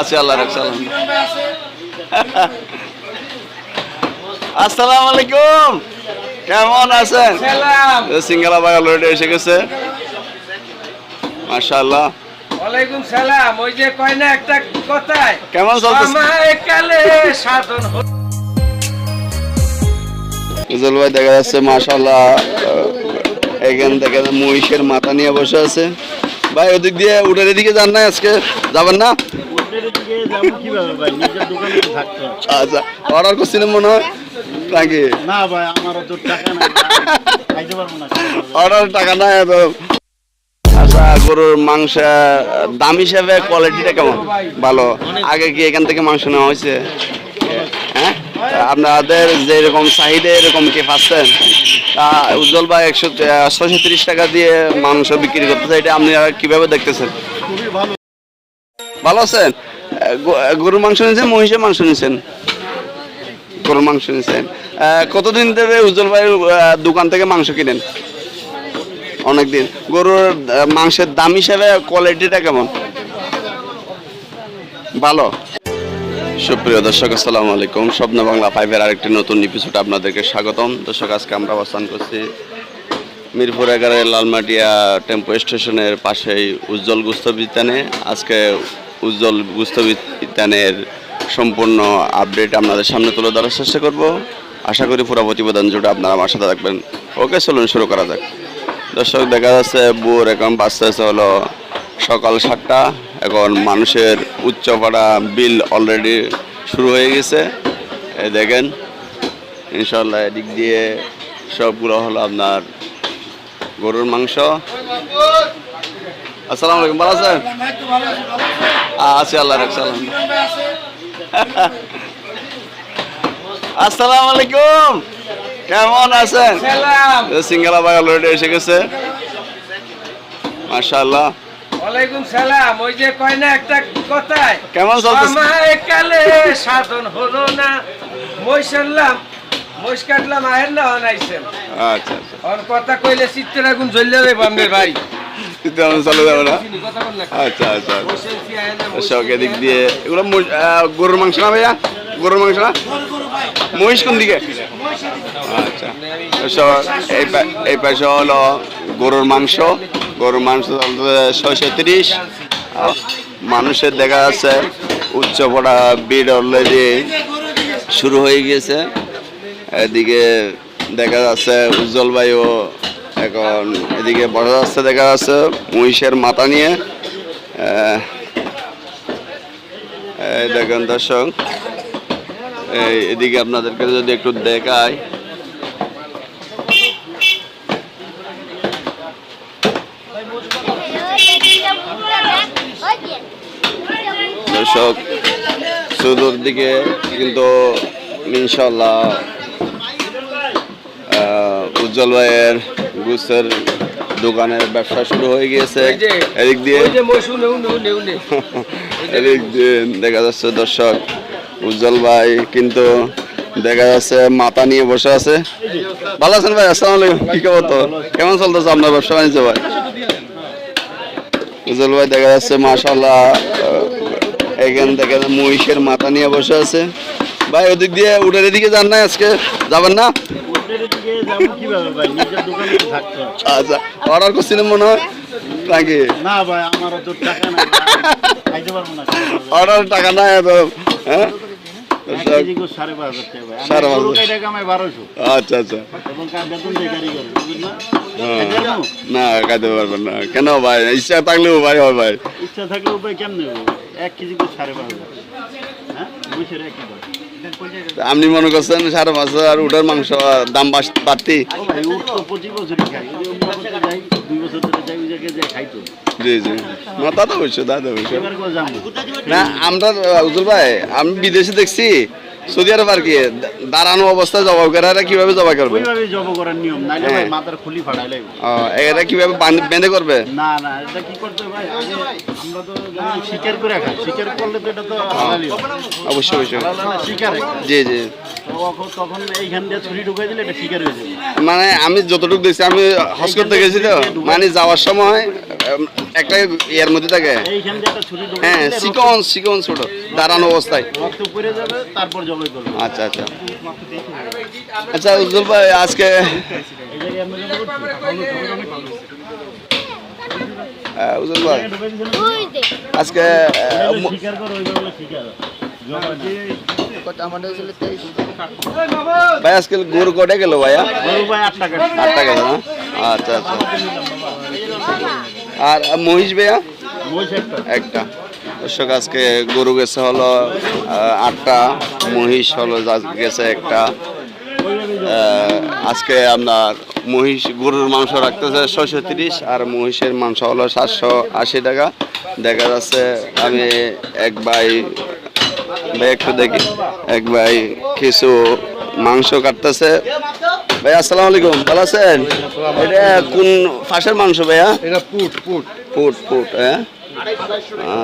আছে আল্লাহ রাখছে আসসালামু আলাইকুম। কেমন আছেন? সিঙ্গালা ভাই অলরেডি এসে গেছে। মাশাআল্লাহ। ওয়ালাইকুম সালাম। ওই যে কয় না একটা কথায় কেমন চলতেছে? কালে সাধন। ভাই দেখা যাচ্ছে মাশাআল্লাহ এখান থেকে মহিষের মাথা নিয়ে বসে আছে। ভাই ওদিক দিয়ে উঠের দিকে যান না আজকে? যাবেন না। আচ্ছা অর্ডার করছিলেন মনে হয়? নাকি? না ভাই আমারও তো টাকা নাই। অর্ডার টাকা নাই এত। আচ্ছা গরুর মাংস দাম হিসাবে কোয়ালিটিটা কেমন? ভালো। আগে কি এখান থেকে মাংস নেওয়া হয়েছে? হ্যাঁ? আপনাদের যেরকম চাহিদা এরকম কি পাচ্ছেন তা উজ্জ্বল ভাই একশো তিরিশ টাকা দিয়ে মাংস বিক্রি করতেছে এটা আপনি কীভাবে দেখতেছেন? ভালো। আছেন? গরুর মাংস নিয়েছেন মহিষের মাংস নিয়েছেন? গরুর মাংস নিয়েছেন। কতদিন ধরে উজ্জ্বল ভাইয়ের দোকান থেকে মাংস কিনেন? অনেকদিন। গরুর মাংসের দাম হিসাবে কোয়ালিটিটা কেমন? ভালো। সুপ্রিয় দর্শক, আসসালামু আলাইকুম। স্বপ্ন বাংলা ফাইভের আরেকটি নতুন এপিসোড আপনাদেরকে স্বাগতম। দর্শক, আজকে আমরা অবস্থান করছি মিরপুর এগারোয় লালমাটিয়া টেম্পো স্টেশনের পাশেই উজ্জ্বল গুস্তবিতানে। আজকে উজ্জ্বল গুস্তবিতানের সম্পূর্ণ আপডেট আপনাদের সামনে তুলে ধরার চেষ্টা করব। আশা করি পুরো প্রতিবেদন জুড়ে আপনারা আমার সাথে থাকবেন। ওকে, চলুন শুরু করা যাক। দর্শক, দেখা যাচ্ছে, বুর এখন আছে হলো সকাল সাতটা এখন মানুষের উচ্চপাড়া বিল অলরেডি শুরু হয়ে গেছে। এই দেখেন ইনশাল্লাহ এদিক দিয়ে সবগুলো হলো আপনার গরুর মাংস। আসসালামু আলাইকুম ভালো আছেন? আছি আল্লাহ রাখছে আসসালামু আলাইকুম কেমন আছেন? সিঙ্গালা ভাই অলরেডি এসে গেছে। মাশাআল্লাহ। ওয়ালাইকুম সালাম ওই যে কয় না একটা কথায় কেমন? আমায় কালে সাধন হলো না। মই শুনলাম মহিষ কাটলাম আহের না অনাইছেন আচ্ছা আচ্ছা। ওর কথা কইলে চিত্তের আগুন চলে যাব না? বল না। আচ্ছা আচ্ছা আচ্ছা। এদিক দিয়ে। এগুলো গরুর মাংস না ভাইয়া? গরুর মাংস না? মহিষ কোন দিকে? আচ্ছা। এই পাশে হলো গরুর মাংস গরুর মাংস ছয়শো তিরিশ। মানুষের দেখা যাচ্ছে, উচ্চ পড়া বিড অলরেডি শুরু হয়ে গিয়েছে। এদিকে দেখা যাচ্ছে, উজ্জ্বল বায়ু এখন এদিকে বড় যাচ্ছে, দেখা যাচ্ছে, মহিষের মাথা নিয়ে। দেখেন দর্শক এদিকে আপনাদেরকে যদি একটু দেখায় দর্শক সুদূর দিকে কিন্তু ইনশাল্লাহ উজ্জ্বল ভাইয়ের গুসের দোকানের ব্যবসা শুরু হয়ে গিয়েছে। এদিক দিয়ে এদিক দিয়ে দেখা যাচ্ছে দর্শক উজ্জ্বল ভাই কিন্তু দেখা যাচ্ছে মাথা নিয়ে বসে আছে। ভালো আছেন ভাই? আসসালামু আলাইকুম। কি খবর তো কেমন চলতেছে আপনার ব্যবসা বাণিজ্য ভাই? উজ্জ্বল ভাই দেখা যাচ্ছে মাশাল্লাহ এখান থেকে মহিষের মাথা নিয়ে বসে আছে। ভাই ওদিক দিয়ে উঠের এদিকে যান না আজকে? যাবেন না। আচ্ছা অর্ডার করছিলেন মনে হয়? নাকি? না ভাই আমারও তো টাকা নাই। অর্ডার টাকা নাই হ্যাঁ? আচ্ছা আচ্ছা। না হ্যাঁ। খাইতে না খাইতে পারবেন না। কেন ভাই? ইচ্ছা থাকলেও ভাই হয় ভাই। ইচ্ছা থাকলে ভাই কেমনে এক কেজি সাড়ে পাঁচ হাজার। হ্যাঁ? আপনি মনে করছেন সারা মাছ আর উঠার মাংস দাম বাড়তি? জি জি। না তা তো অবশ্যই তা তো অবশ্যই। এবার করে যাব? না আমরা উজুল ভাই আমি বিদেশে দেখছি সৌদি আরব আর কি দাঁড়ানো অবস্থায় জবাব করে এরা কীভাবে জবাব করবে? ওইভাবে জব করার নিয়ম নাইলে ভাই হ্যাঁ। মাথার খুলি ফাটাই লাগবে। এরা কীভাবে বেঁধে করবে? না না এটা কি করতে ভাই আমরা তো শিকার করে খাই শিকার করলে তো এটা তো অবশ্যই অবশ্যই। শিকার জি জি। তখন তখন এইখান দিয়ে ছুরি ঢুকাই দিলে এটা শিকার হয়ে যাবে। মানে আমি যতটুকু দেখছি আমি হজ করতে গেছি তো মানে যাওয়ার সময় একটা এর মধ্যে থাকে। হ্যাঁ দিলে চিকন চিকন ছোট দাঁড়ানো অবস্থায়। আচ্ছা আচ্ছা। আচ্ছা উজ্জ্বল ভাই আজকে আহ, উজ্জ্বল ভাই? আজকে। ভাই আজকে গরু কটে গেল ভাইয়া? আটটা গেল। আচ্ছা আচ্ছা। আর মহিষ ভাইয়া? একটা। দর্শক আজকে গরু গেছে হলো আটটা মহিষ হলো গেছে একটা। আজকে আপনার মহিষ গরুর মাংস রাখতেছে ছয়শো তিরিশ আর মহিষের মাংস হলো সাতশো আশি টাকা। দেখা যাচ্ছে আমি এক ভাই ভাই একটু দেখি। এক ভাই কিছু মাংস কাটতেছে। ভাই আসসালামু আলাইকুম ভালো আছেন? এটা কোন ফাঁসের মাংস ভাইয়া? এটা পুট পুট। ফুট ফুট হ্যাঁ?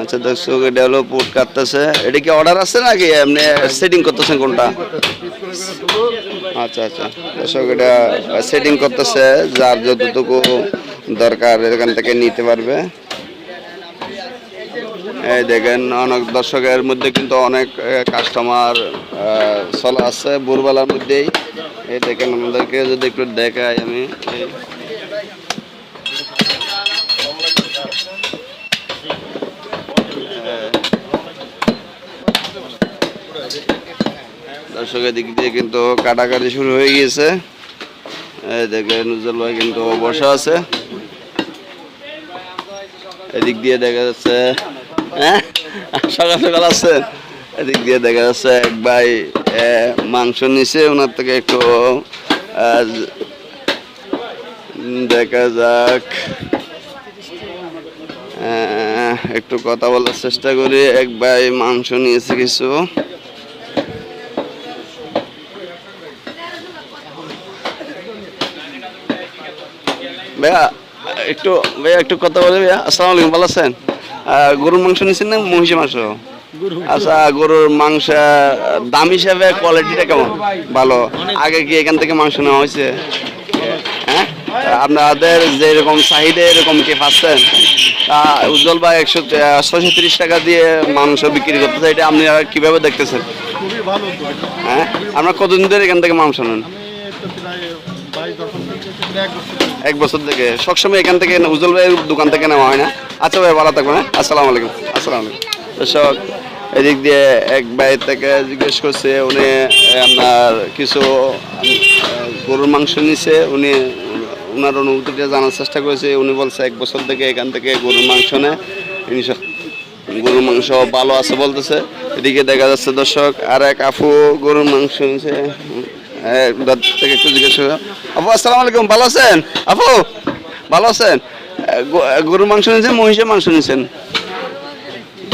আচ্ছা দর্শক এটা হলো ফুট কাটতেছে। এটা কি অর্ডার আছে নাকি? এমনি সেটিং করতেছেন কোনটা? আচ্ছা আচ্ছা। দর্শক এটা সেটিং করতেছে যার যতটুকু দরকার এখান থেকে নিতে পারবে। এই দেখেন, অনেক দর্শকের মধ্যে কিন্তু অনেক কাস্টমার চলা আছে ভোরবেলার মধ্যেই। এই দেখেন, আমাদেরকে যদি একটু দেখাই আমি। দর্শকের দিক দিয়ে কিন্তু কাটাকাটি শুরু হয়ে গিয়েছে। এই দেখেন, উজ্জ্বল ভাই কিন্তু বসা আছে। এদিক দিয়ে দেখা যাচ্ছে হ্যাঁ? সকাল সকাল আছে। এদিক দিয়ে দেখা যাচ্ছে এক ভাই মাংস নিছে, ওনার থেকে একটু দেখা যাক। একটু কথা বলার চেষ্টা করি। এক ভাই মাংস নিয়েছে কিছু। ভাইয়া, একটু ভাইয়া, একটু কথা বলে, ভাইয়া। আসসালামু আলাইকুম, ভালো আছেন? গরুর মাংস নিচ্ছেন না মহিষের মাংস? আচ্ছা গরুর মাংস দাম হিসাবে কোয়ালিটিটা কেমন? ভালো। আগে কি এখান থেকে মাংস নেওয়া হয়েছে? হ্যাঁ? আপনাদের যেরকম চাহিদা এরকম কি পাচ্ছেন? তা উজ্জ্বল ভাই একশো ছয়শো তিরিশ টাকা দিয়ে মাংস বিক্রি করতেছে। এটা আপনি কীভাবে দেখতেছেন। হ্যাঁ? আপনার কতদিন ধরে এখান থেকে মাংস নেন। এক বছর থেকে। সবসময় এখান থেকে উজ্জ্বল ভাইয়ের দোকান থেকে নেওয়া হয় না? আচ্ছা ভাই, ভালো থাকবেন হ্যাঁ? আসসালামু আলাইকুম আসসালামু আলাইকুম। দর্শক, এদিক দিয়ে এক ভাই থেকে জিজ্ঞেস করছে, উনি আপনার কিছু গরুর মাংস নিছে, উনি ওনার অনুভূতিটা জানার চেষ্টা করেছে, উনি বলছে এক বছর থেকে এখান থেকে গরুর মাংস নেয় গরুর মাংস ভালো আছে বলতেছে। এদিকে দেখা যাচ্ছে দর্শক, আর এক আফু গরুর মাংস নিছে। থেকে একটু জিজ্ঞেস। আপু, আসসালামু আলাইকুম, ভালো আছেন? আপু, ভালো আছেন? গরুর মাংস নিয়েছেন, মহিষের মাংস নিয়েছেন?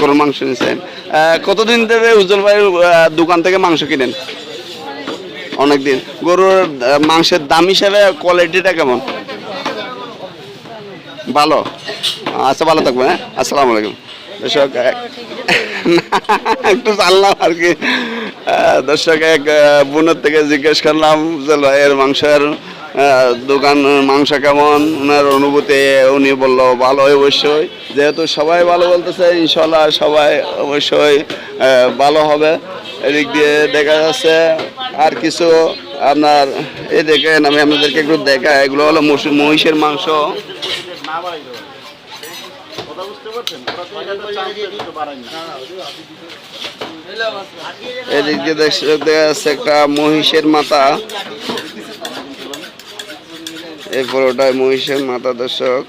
গরুর মাংস নিয়েছেন। কতদিন ধরে উজ্জ্বল ভাইয়ের দোকান থেকে মাংস কিনেন? অনেকদিন। গরুর মাংসের দাম কোয়ালিটিটা কেমন? ভালো? আচ্ছা ভালো থাকবেন হ্যাঁ? আসসালামু আলাইকুম। দর্শক একটু জানলাম আর কি। দর্শক, এক বোনের থেকে জিজ্ঞেস করলাম যে এর মাংসের দোকান, মাংস কেমন? ওনার অনুভূতি উনি বলল, ভালো অবশ্যই। যেহেতু সবাই ভালো বলতেছে ইনশাল্লাহ সবাই অবশ্যই ভালো হবে। এদিক দিয়ে দেখা যাচ্ছে আর কিছু আপনার এই দেখেন, আমি আপনাদেরকে একটু দেখা, এগুলো হলো মহিষের মাংস। এদিক দিয়ে দেখা যাচ্ছে একটা মহিষের মাথা। এই পুরোটাই মহিষের মাথা দর্শক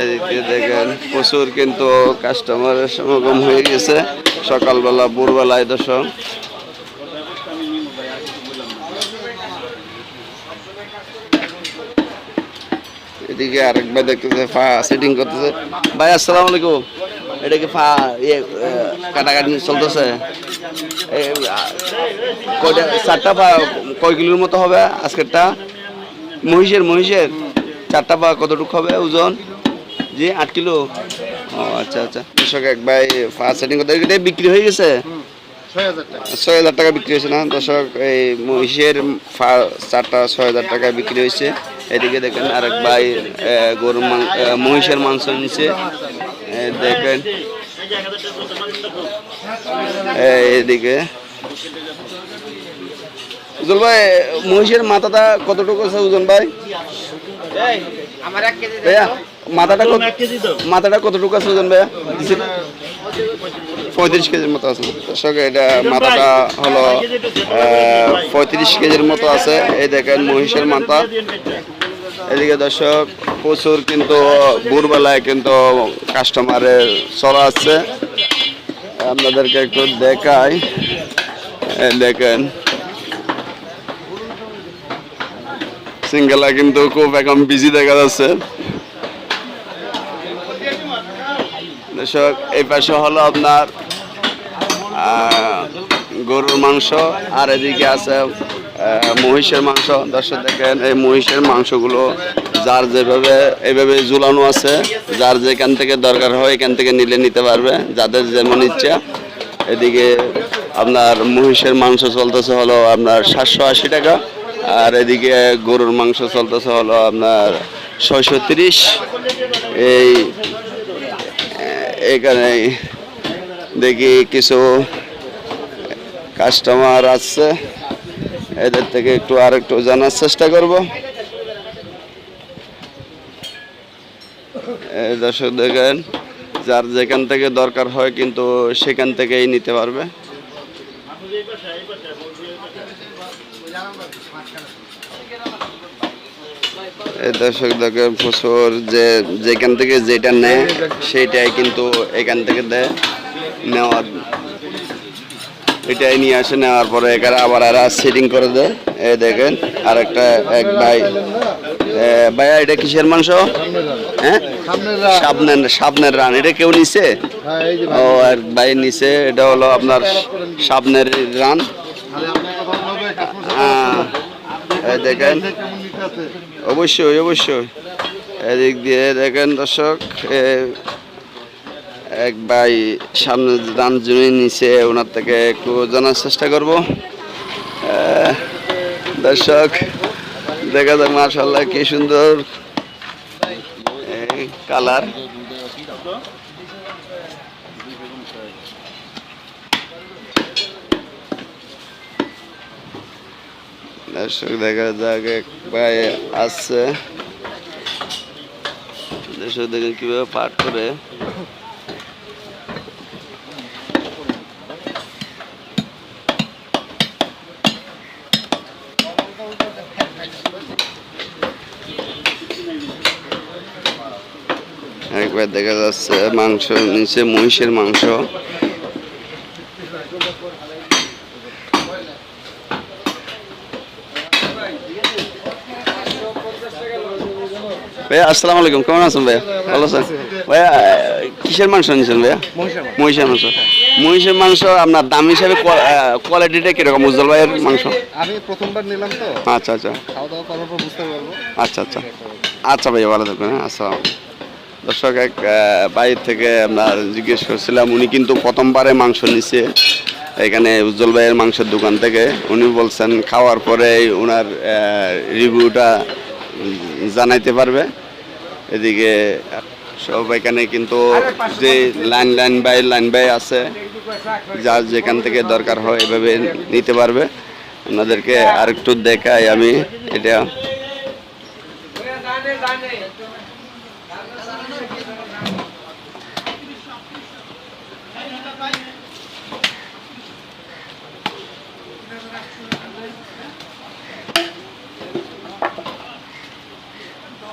এদিক দেখেন, প্রচুর কিন্তু কাস্টমারের সমাগম হয়ে গেছে। সকালবেলা, ভোরবেলায় দর্শক এদিকে আরেক ভাই দেখতেছে, ফা সেটিং করতেছে। ভাই, আসসালামু আলাইকুম। এটা কি ফা ইয়ে কাটাকাটি চলতেছে। চারটা পা কয় কিলোর মতো হবে আজকেরটা? মহিষের মহিষের। চারটা পা কতটুকু হবে ওজন? জি, আট কিলো। ও আচ্ছা আচ্ছা। কৃষক এক ভাই ফার্স্ট সেটিং করতে বিক্রি হয়ে গেছে? ছয় হাজার টাকা। টাকা বিক্রি হয়েছে না? দর্শক এই মহিষের চারটা ছয় হাজার টাকায় বিক্রি হয়েছে। এদিকে দেখেন আরেক ভাই গরুর মহিষের মাংস নিচ্ছে। দেখেন। এদিকে। উজ্জ্বল ভাই মহিষের মাথাটা কতটুকু আছে ওজন ভাই? মাথাটা মাথাটা কতটুকু আছে ওজন ভাইয়া? পঁয়ত্রিশ কেজির মতো আছে। দর্শক, এটা মাথাটা হলো পঁয়ত্রিশ কেজির মতো আছে। এই দেখেন মহিষের মাথা। এদিকে দর্শক, প্রচুর কিন্তু ভোরবেলায় কিন্তু কাস্টমারের চড়া আছে। আপনাদেরকে একটু দেখাই। দেখেন। সিঙ্গেলা কিন্তু খুব এখন বিজি দেখা যাচ্ছে। দর্শক, এই পাশে হলো আপনার গরুর মাংস, আর এদিকে আছে মহিষের মাংস। দর্শক দেখেন, এই মহিষের মাংসগুলো যার যেভাবে এইভাবে ঝুলানো আছে, যার যেখান থেকে দরকার হয় এখান থেকে নিলে নিতে পারবে, যাদের যেমন ইচ্ছা। এদিকে আপনার মহিষের মাংস চলতেছে হলো আপনার সাতশো আশি টাকা, আর এদিকে গরুর মাংস চলতেছে হলো আপনার ছয়শো তিরিশ। এই এখানে দেখি কিছু কাস্টমার আসছে এদের থেকে একটু আর একটু জানার চেষ্টা করব। দর্শক দেখেন, যার যেখান থেকে দরকার হয় কিন্তু সেখান থেকেই নিতে পারবে। দর্শক দেখেন প্রচুর যে যেখান থেকে যেটা নেয় সেইটাই কিন্তু এখান থেকে দেয় নেওয়ার। এটাই নিয়ে আসে নেওয়ার পরে এখানে আবার এরা সেটিং করে দেয়। এ দেখেন আর একটা এক ভাই। ভাইয়া, এটা কিসের মাংস? হ্যাঁ? সাবনের সাবনের রান। এটা কেউ নিছে? ও এক ভাই নিছে, এটা হলো আপনার সাবনের রান। দেখেন অবশ্যই অবশ্যই। এদিক দিয়ে দেখেন দর্শক এক ভাই সামনে দান জমি নিচে ওনার থেকে একটু জানার চেষ্টা করব। দর্শক, দেখা যাক মার্শাল্লাহ কি সুন্দর কালার। দর্শক দেখা যাক, এক ভাই আসছে দর্শক দেখেন কীভাবে পাঠ করে। একবার দেখা যাচ্ছে মাংস নিচে মহিষের মাংস। ভাইয়া আসসালামু আলাইকুম। কেমন আছেন ভাইয়া? ভালো আছেন? ভাইয়া কিসের মাংস নিয়েছেন ভাইয়া? মহিষের মাংস। মহিষের মাংস আপনার দাম হিসাবে কোয়ালিটিটা কীরকম? উজ্জ্বল ভাইয়ের মাংস? আমি প্রথমবার নিলাম তো। আচ্ছা আচ্ছা। খাওয়া দাওয়া করার পর বুঝতে পারব। আচ্ছা আচ্ছা। আচ্ছা ভাইয়া ভালো থাকবেন হ্যাঁ আসসালাম দর্শক এক বাইর থেকে আপনার জিজ্ঞেস করছিলাম উনি কিন্তু প্রথমবারে মাংস নিছে এখানে উজ্জ্বল ভাইয়ের মাংসের দোকান থেকে। উনি বলছেন খাওয়ার পরে ওনার রিভিউটা জানাইতে পারবে। এদিকে সব এখানে কিন্তু যে line line by line by আছে যার যেখান থেকে দরকার হয় এভাবে নিতে পারবে। আপনাদেরকে আরেকটু দেখাই আমি এটা।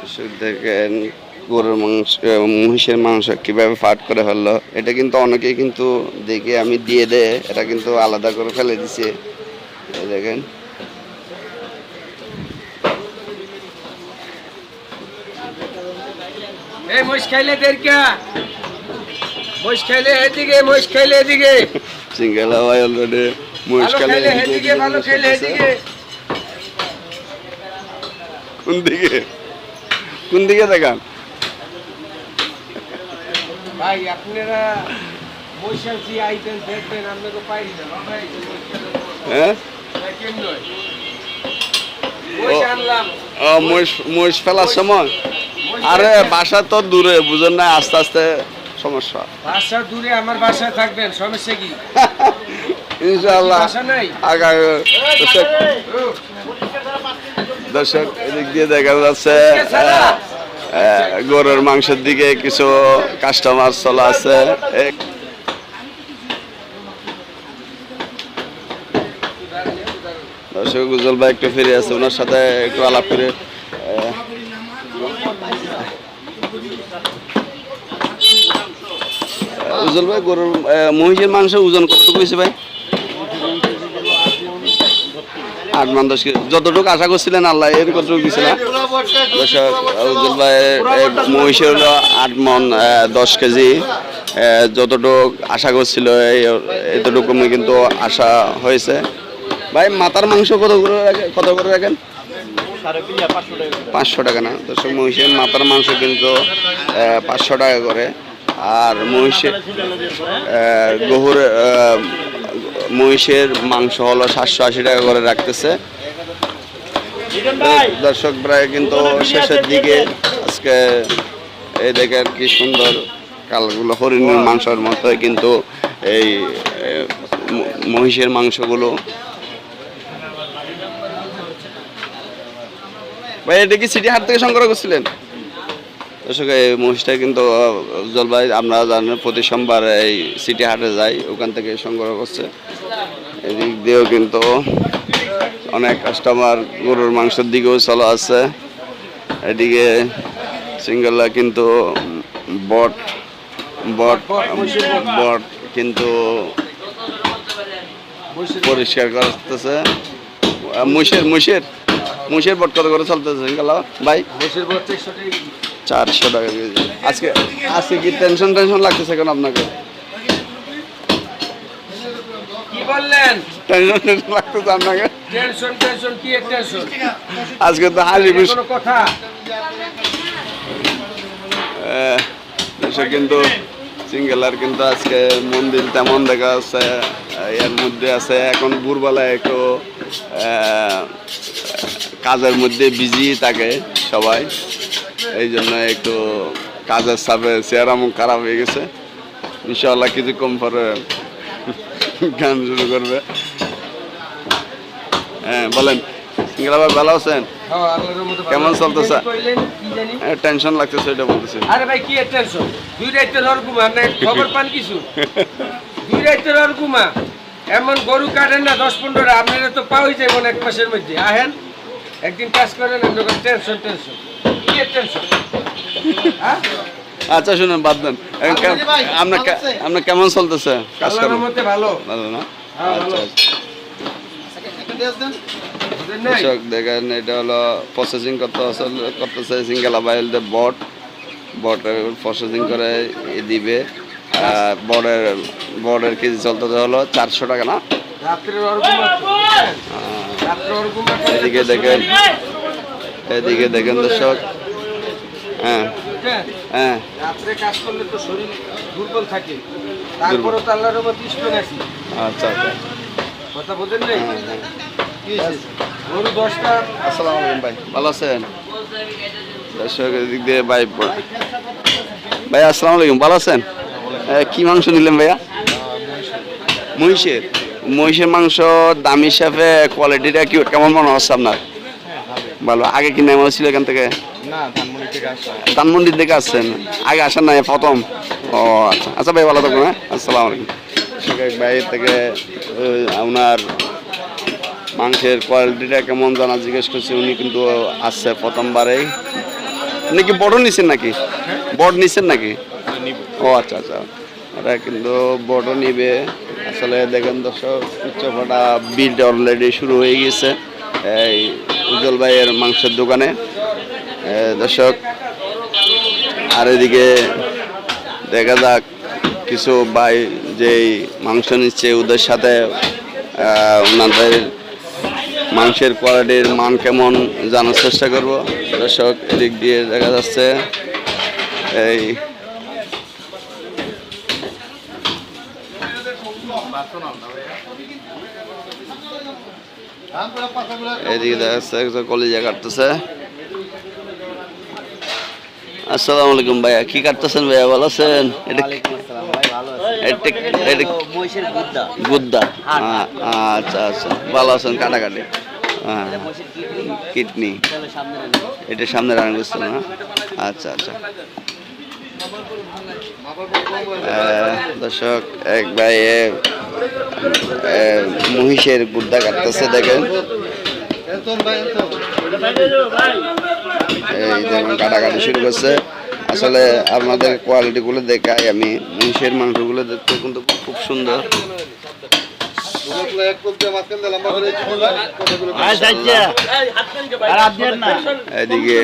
দর্শক দেখেন গরুর মাংস মহিষের মাংস কীভাবে ফাট করে ফেলল এটা কিন্তু অনেকেই কিন্তু দেখে আমি দিয়ে দে এটা কিন্তু আলাদা করে ফেলে দিছে। দেখেন। এই মহিষ খাইলে দেরকা মহিষ খাইলে এদিকে মহিষ খাইলে এদিকে। সিঙ্গেল হাওয়াই অলরেডি মহিষ খাইলে এদিকে ভালো খাইলে এদিকে। কোন দিকে কোন দিকে দেখান? ভাই আপনারা জি আইতেন দেখবেন আপনাকে বড়। হ্যাঁ? মহিষ ফেলার সময়? আরে বাসা তো দূরে বুঝেন না আস্তে আস্তে সমস্যা। বাসা দূরে আমার বাসায় থাকবেন সমস্যা কি? ইনশাআল্লাহ। আগামী দর্শক এদিক দিয়ে দেখা যাচ্ছে আহ, গরুর মাংসের দিকে কিছু কাস্টমার চলা আছে দর্শক উজ্জ্বল ভাই একটু ফিরে আছে ওনার সাথে একটু আলাপ করে আহ, উজ্জ্বল ভাই গরুর মহিষের মাংস ওজন কতটুকু হয়েছে ভাই? আট মান দশ কেজি যতটুকু আশা করছিলেন আল্লাহ এর কতটুকু দিছে না। দর্শক উজ্জ্বল হলো আট মন দশ কেজি। যতটুকু আশা করছিল এতটুকু কিন্তু আশা হয়েছে। ভাই মাথার মাংস কত করে রাখে- কত করে রাখেন? পাঁচশো টাকা না। দর্শক, মহিষের মাথার মাংস কিন্তু পাঁচশো টাকা করে। আর মহিষের গহুর মহিষের মাংস হলো সাতশো আশি টাকা করে রাখতেছে। দর্শক প্রায় কিন্তু শেষের দিকে আজকে এই দেখেন কি সুন্দর কালগুলো হরিণের মাংসের মতো কিন্তু এই মহিষের মাংসগুলো। ভাই এটা কি সিটি হাট থেকে সংগ্রহ করছিলেন? দর্শক এই মহিষটা কিন্তু জলবায়ু আমরা জানেন প্রতি সোমবার এই সিটি হাটে যাই ওখান থেকে সংগ্রহ করছে। এদিক দিয়েও কিন্তু অনেক কাস্টমার গরুর মাংসের দিকেও চলা আছে এদিকে সিঙ্গলা কিন্তু বট বট বট কিন্তু পরিষ্কার করতেছে। আহ, মুষের মুষের মুষের বট কত করে চলতেছে সিঙ্গলা? ভাই? মহিষের বড় চারশো টাকা কেজি। আজকে আজকে কি টেনশন টেনশন লাগতেছে কেন আপনাকে? টেনশন টেনশন লাগতেছে আপনাকে? টেনশন টেনশন কি টেনশন আজকে তো হাসি খুশি কথা? কিন্তু সিঙ্গেলার কিন্তু আজকে মন্দির তেমন দেখা যাচ্ছে এর মধ্যে আছে এখন ভোরবেলায় একটু কাজের মধ্যে বিজি থাকে সবাই। এই জন্য একটু কাজের চাপে চেহারা মুখ খারাপ হয়ে গেছে। ইনশাল্লাহ কিছু কম পরে গান শুরু করবে। হ্যাঁ বলেন সিঙ্গেলা ভাই ভালো আছেন? হ্যাঁ, কেমন চলতেছে? জানি? টেনশন লাগতেছে এটা বলতেছি। আরে ভাই কি টেনশন দুই ঘুমা না খবর পান কিছু? দুই ঘুমা এমন গরু কাটেন না দশ পনেরো আপনারা তো পাওয়াই যাবেন এক মাসের মধ্যে। আহেন একদিন কাজ করেন টেনশন টেনশন হ্যাঁ আচ্ছা শুনুন বাদ দেন। আপনার আপনার কেমন চলতেছে? কাজ আল্লাহর করেন রহমতে ভালো। ভালো না? হ্যাঁ, আচ্ছা আচ্ছা। দেখেন এটা হলো প্রসেসিং করতে আসলে- করতেছে সিঙ্গেল আবাইল বট। বট প্রসেসিং করে দিবে। আর বড়ের বড়ের কেজি চলতেছে হলো চারশো টাকা না? রর ঘুমা এদিকে দেখেন এদিকে দেখেন দর্শক। হ্যাঁ হ্যাঁ। রাত্রে কাজ করলে তো শরীর দুর্বল থাকে। তারপরে তো আল্লাহর রহমতে স্টোন আছে। আচ্ছা আচ্ছা। কথা বোঝেন নাই? হ্যাঁ, হ্যাঁ। গরু দশটা। আসসালামু আলাইকুম ভাই ভালো আছেন? দর্শক এদিক দিয়ে ভাই ভাই আসসালামু আলাইকুম ভালো আছেন? কি মাংস নিলেন ভাইয়া? মহিষের। মহিষের মাংস দাম হিসাবে কোয়ালিটিটা কি কেমন মনে হচ্ছে আপনার? ভালো। আগে কি নেমা ছিল এখান থেকে? না ধানমন্ডি থেকে আসা ধানমন্ডির দিকে আসছেন? আগে আসেন নাই প্রথম? ও আচ্ছা। আচ্ছা ভাই ভালো থাকুন হ্যাঁ? আসসালামু আলাইকুম। দর্শক, ভাই থেকে আহ, ওনার মাংসের কোয়ালিটিটা কেমন জানা জিজ্ঞেস করছে উনি কিন্তু আসছে প্রথমবারেই। উনি কি বড় নিছেন নাকি? বড় নিছেন নাকি? ও আচ্ছা আচ্ছা। ওরা কিন্তু বড় নিবে। আসলে দেখেন দর্শক উচ্চফাটা বিল অলরেডি শুরু হয়ে গেছে এই উজ্জ্বল ভাইয়ের মাংসের দোকানে। দর্শক, আর এদিকে দেখা যাক কিছু ভাই যেই মাংস নিচ্ছে, ওদের সাথে ওনাদের মাংসের কোয়ালিটির মান কেমন জানার চেষ্টা করব। দর্শক, এদিক দিয়ে দেখা যাচ্ছে, এই এদিকে দেখা যাচ্ছে একজন কলিজা কাটতেছে। আসসালামু আলাইকুম ভাইয়া কি কাটতেছেন ভাইয়া ভালো আছেন? গুদ্দা। আচ্ছা আচ্ছা ভালো আছেন কাটাকাটি। কিডনি। এটা সামনে রান করছে না? আচ্ছা আচ্ছা। দর্শক এক ভাই মহিষের গুদ্দা কাটতেছে দেখেন। এই দেখুন কাটাকাটি শুরু করছে। আসলে আপনাদের কোয়ালিটিগুলো দেখাই আমি। মহিষের মাংসগুলো দেখতে কিন্তু খুব সুন্দর। এদিকে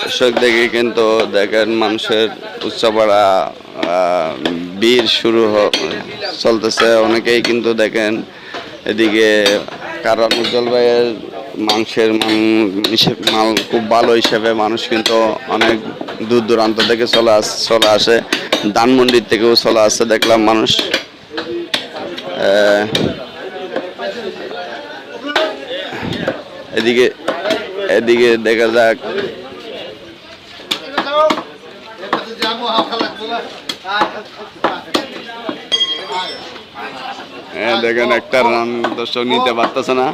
দর্শক দেখে কিন্তু দেখেন মানুষের উৎসবড়া বীর শুরু চলতেছে। অনেকেই কিন্তু দেখেন এদিকে কারণ উজ্জ্বল ভাইয়ের মাংসের মাল খুব ভালো হিসেবে মানুষ কিন্তু অনেক দূর দূরান্ত থেকে চলে আস, চলে আসে। ধানমন্ডির থেকেও চলে আসছে দেখলাম মানুষ। এদিকে এদিকে দেখা যাক। হ্যাঁ, দেখেন একটা রান দর্শক নিতে পারতেছে না।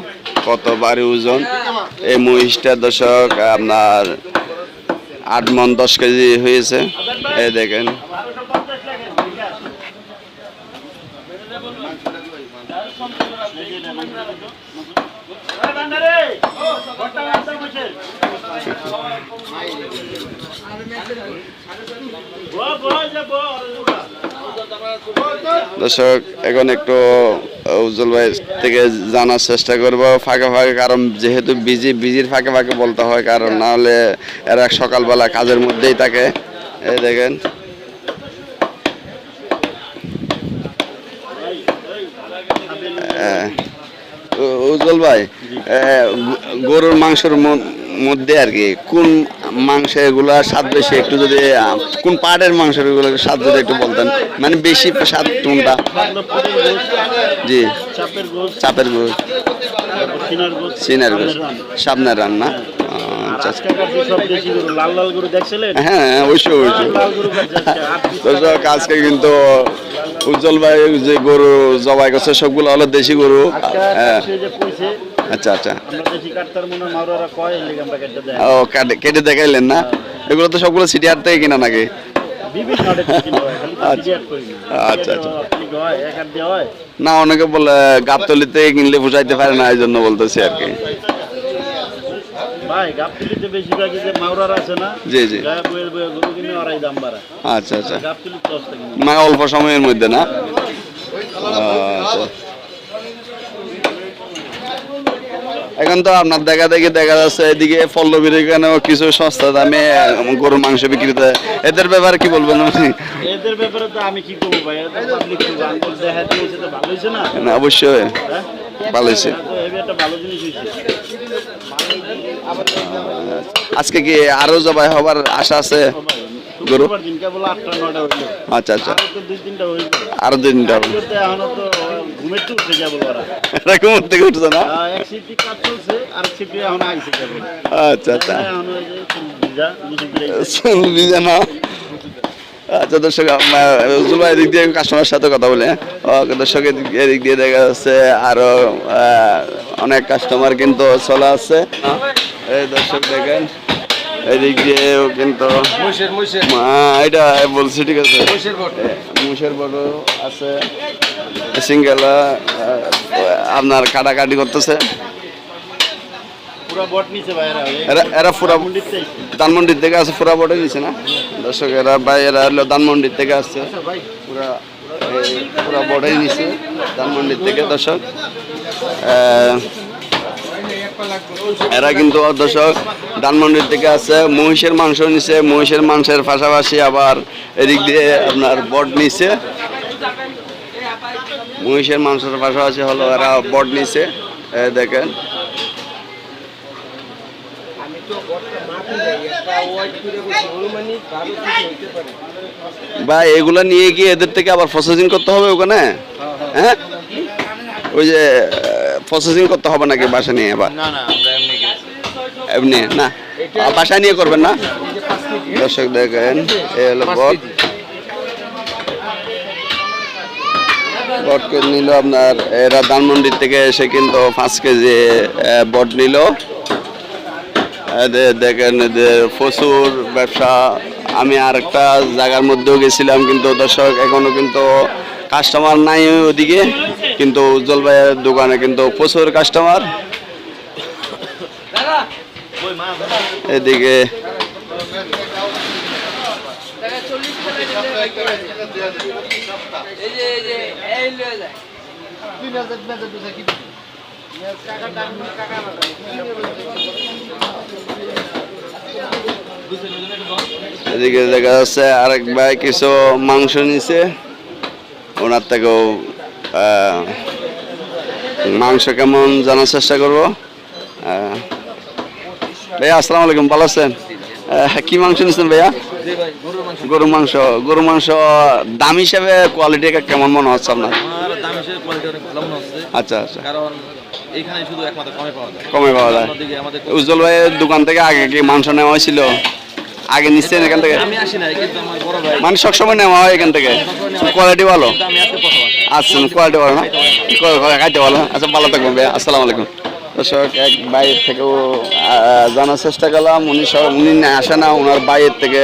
কত বাড়ি ওজন। এই মহিষটা দর্শক আপনার আট মন দশ কেজি হয়েছে। এই দেখেন। দর্শক, এখন একটু উজ্জ্বল ভাই থেকে জানার চেষ্টা করব। ফাঁকে ফাঁকে, কারণ যেহেতু বিজি বিজির ফাঁকে ফাঁকে বলতে হয়, কারণ না হলে এরা সকালবেলা কাজের মধ্যেই থাকে। এই দেখেন। উজ্জ্বল ভাই গরুর মাংসের মধ্যে আর কি, কোন মাংস এগুলা স্বাদ বেশি? একটু যদি কোন পাটের মাংসের এগুলো স্বাদ যদি একটু বলতেন। মানে বেশি স্বাদ কোনটা? জি। চাপের গোস গোস সামনের রান্না। আচ্ছা। হ্যাঁ আজকে কিন্তু উজ্জ্বল ভাই, যে গরু জবাই করছে, সবগুলো হলো দেশি গরু। হ্যাঁ। আচ্ছা আচ্ছা। হয় ও কাটে দেখাইলেন না? এগুলো তো সবগুলো সিটি হাট থেকে কিনা নাকি? হয় আচ্ছা। না। আচ্ছা, আচ্ছা। হয় হয়। না অনেকে বলে গাবতলি থেকে কিনলে বুঝাইতে পারে না এই জন্য বলতেছি আর কি। ভাই গাবতলিতে বেশিরভাগই যে মাওরার আছে না জি জি। গায়ে বইয়ের বইয়ে গরু কিনে ওরাই দাম বাড়া আচ্ছা আচ্ছা। গাবতলি মানে অল্প সময়ের মধ্যে না? আচ্ছা। এখন তো আপনার দেখা দেখি দেখা যাচ্ছে এদিকে পল্লবীর এখানেও কিছু সস্তা দামে গরুর মাংস বিক্রিতে এদের ব্যাপারে কি বলবেন আপনি? এদের ব্যাপারে তো আমি কি করব ভাই? না? না অবশ্যই। হ্যাঁ? ভালো হয়েছে। আজকে কি আরও জবাই হবার আশা আছে গরু? আচ্ছা আচ্ছা। আরও দুই তিনটা হবে ঘুমের তো উঠে যাব ওরা এরকম থেকে উঠছে না? এক সিটি কাজ চলছে আর সিটি এখন আইসে কেবল আচ্ছা আচ্ছা। এখন ওই যে ভিজা দুশো করে শুনবি আচ্ছা দর্শক এদিক দিয়ে কাস্টমার সাথে কথা বলে হ্যাঁ? দর্শক এদিক দিয়ে দেখা যাচ্ছে আরও আহ, অনেক কাস্টমার কিন্তু চলে আছে এই দর্শক দেখেন এদিক দিয়েও কিন্তু এটা বলছি ঠিক আছে? মুসের বড় আছে। সিঙ্গেলা আপনার কাটাকাটি করতেছে। বট এরা পুরা ধানমন্ডির থেকে। আছে পুরা বটে নিছে না? দর্শক এরা ভাই এরা হলো ধানমন্ডির থেকে আসছে। ভাই। পুরা পুরা বটেই নিছে ধানমন্ডির থেকে দর্শক। এরা কিন্তু দর্শক ধানমন্ডির থেকে আছে মহিষের মাংস নিছে মহিষের মাংসের পাশাপাশি আবার এদিক দিয়ে আপনার বট নিছে। মহিষের মাংসের পাশাপাশি হলো এরা বট নিছে দেখেন। বা এগুলা নিয়ে গিয়ে এদের থেকে আবার প্রসেসিং করতে হবে ওখানে? হ্যাঁ ওই যে প্রসেসিং করতে হবে নাকি বাসা নিয়ে আবার? না না আমরা এমনি না। বাসা নিয়ে করবেন না? দর্শক দেখেন এ হলো বট। বট নিল আপনার, এরা ধানমন্ডির থেকে এসে কিন্তু পাঁচ কেজি বট নিল। দেখেন প্রচুর ব্যবসা। আমি আর একটা জায়গার মধ্যেও গেছিলাম, কিন্তু দর্শক, এখনও কিন্তু কাস্টমার নাই ওদিকে, কিন্তু উজ্জ্বল ভাইয়ের দোকানে কিন্তু প্রচুর কাস্টমার এদিকে এদিকে দেখা যাচ্ছে আরেক ভাই কিছু মাংস নিছে। ওনার থেকেও মাংস কেমন জানার চেষ্টা করব। আহ, ভাইয়া আসসালামু আলাইকুম ভালো আছেন? কি মাংস নিচ্ছেন ভাইয়া? গরু মাংস। গরু মাংস দাম হিসাবে কোয়ালিটি কেমন মনে হচ্ছে আপনার? আচ্ছা আচ্ছা। কমে পাওয়া যায়। উজ্জ্বল ভাইয়ের দোকান থেকে আগে কি মাংস নেওয়া হয়েছিল? আগে নিচ্ছেন এখান থেকে? মানে সবসময় নেওয়া হয় এখান থেকে? কোয়ালিটি ভালো। আচ্ছা কোয়ালিটি ভালো না? খাইতে ভালো আচ্ছা ভালো থাকবেন ভাইয়া। আসসালামু আলাইকুম। দর্শক এক বাইরের থেকেও জানার চেষ্টা করলাম। উনি সব উনি আসে না ওনার বাইরের থেকে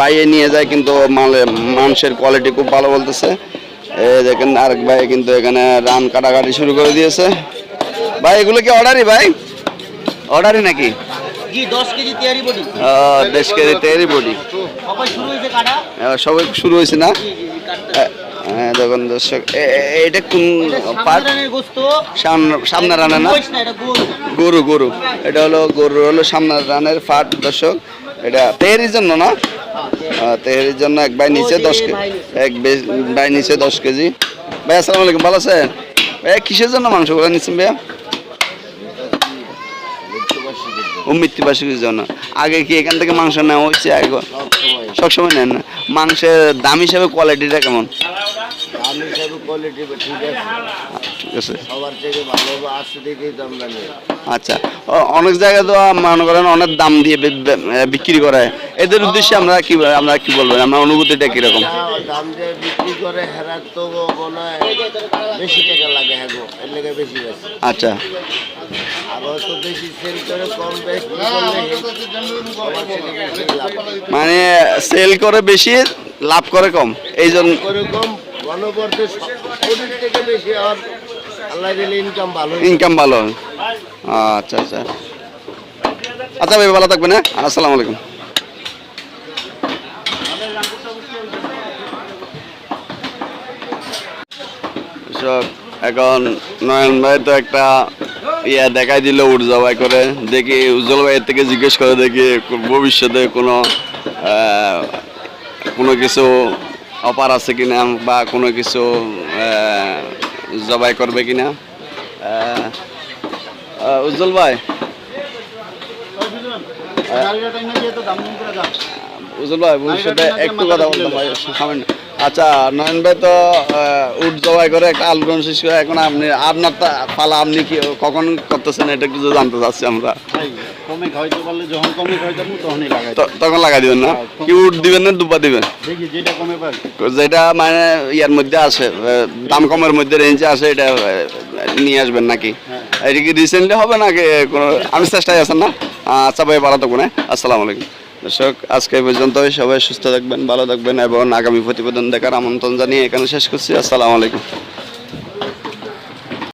বাইরে নিয়ে যায় কিন্তু মালে মাংসের কোয়ালিটি খুব ভালো বলতেছে। দেখেন আরেক ভাই কিন্তু এখানে রান কাটাকাটি শুরু করে দিয়েছে। ভাই এগুলো কি অর্ডারই ভাই? অর্ডারই নাকি? দশ কেজি তৈরি বডি। সবাই শুরু হয়েছে না? হ্যাঁ দেখুন দর্শক এটা কোন পার্ট সামনে সামনে রানে না? গরু গরু। এটা হলো গরু হলো সামনের রানের ফাট দর্শক। এটা তেহারির জন্য না? আহ, তেহারির জন্য এক ভাই নিচে দশ কেজি এক বে- ভাই নিচে দশ কেজি। ভাই আসসালামু আলাইকুম ভালো আছেন? ভাই কিসের জন্য মাংসগুলো নিচ্ছেন ভাইয়া? ও মৃত্যুবার্ষিকীর জন্য। আগে কি এখান থেকে মাংস নেওয়া হয়েছে? আগে সবসময়। নেন না। মাংসের দাম হিসাবে কোয়ালিটিটা কেমন? আমি সব কোয়ালিটি ঠিক আছে। ঠিক আছে। সবার থেকে ভালো আসছে দেখেই তো আমরা নিই। আচ্ছা অনেক জায়গায় তো মনে করেন অনেক দাম দিয়ে বিক্রি করে। এদের উদ্দেশ্যে আমরা কি আমরা কি বলব? আমার অনুভূতিটা কীরকম? দাম দিয়ে বিক্রি করে হেরার তো মনে বেশি টাকা লাগে হ্যাঁ এর লেগে বেশি বেশি আচ্ছা। বেশি লাভ। মানে সেল করে বেশি লাভ করে কম। এই জন্য ইনকাম ভালো আচ্ছা আচ্ছা। আচ্ছা ভাই, ভালো থাকবেন হ্যাঁ? আলাইকুম। এখন নয়ন ভাই তো একটা ইয়া দেখাই দিল উঠ জবাই করে। দেখি উজ্জ্বল ভাইয়ের থেকে জিজ্ঞেস করে দেখি ভবিষ্যতে কোনো কোনো কিছু অফার আছে কিনা বা কোনো কিছু আহ, জবাই করবে কিনা? উজ্জ্বল ভাই। উজ্জ্বল ভাই ভবিষ্যতে একটু কথা বলতে ভাই সামান্য আচ্ছা নয়ন ভাই তো উট জবাই করে একটা আলগন শেষ করে এখন আপনি আপনার তা- পালা আপনি কি কখন করতেছেন এটা একটু জানতে চাচ্ছি আমরা। যখন তখনই লাগাই তখন লাগাই দিবেন না? কি উট দিবেন না দুপা দিবেন? দেখি যেটা কমে পাই। যেটা মানে ইয়ার মধ্যে আসে দাম কমের মধ্যে রেঞ্জে আসে এটা নিয়ে আসবেন নাকি? এটা কি রিসেন্টলি হবে নাকি কোনো আমি চেষ্টায় আছেন না? আচ্ছা ভাই ভালো থাকবেন হ্যাঁ। আসসালামু আলাইকুম। দর্শক, আজকে পর্যন্ত সবাই সুস্থ থাকবেন, ভালো থাকবেন এবং আগামী প্রতিবেদন দেখার আমন্ত্রণ জানিয়ে এখানে শেষ করছি। আসসালামু আলাইকুম।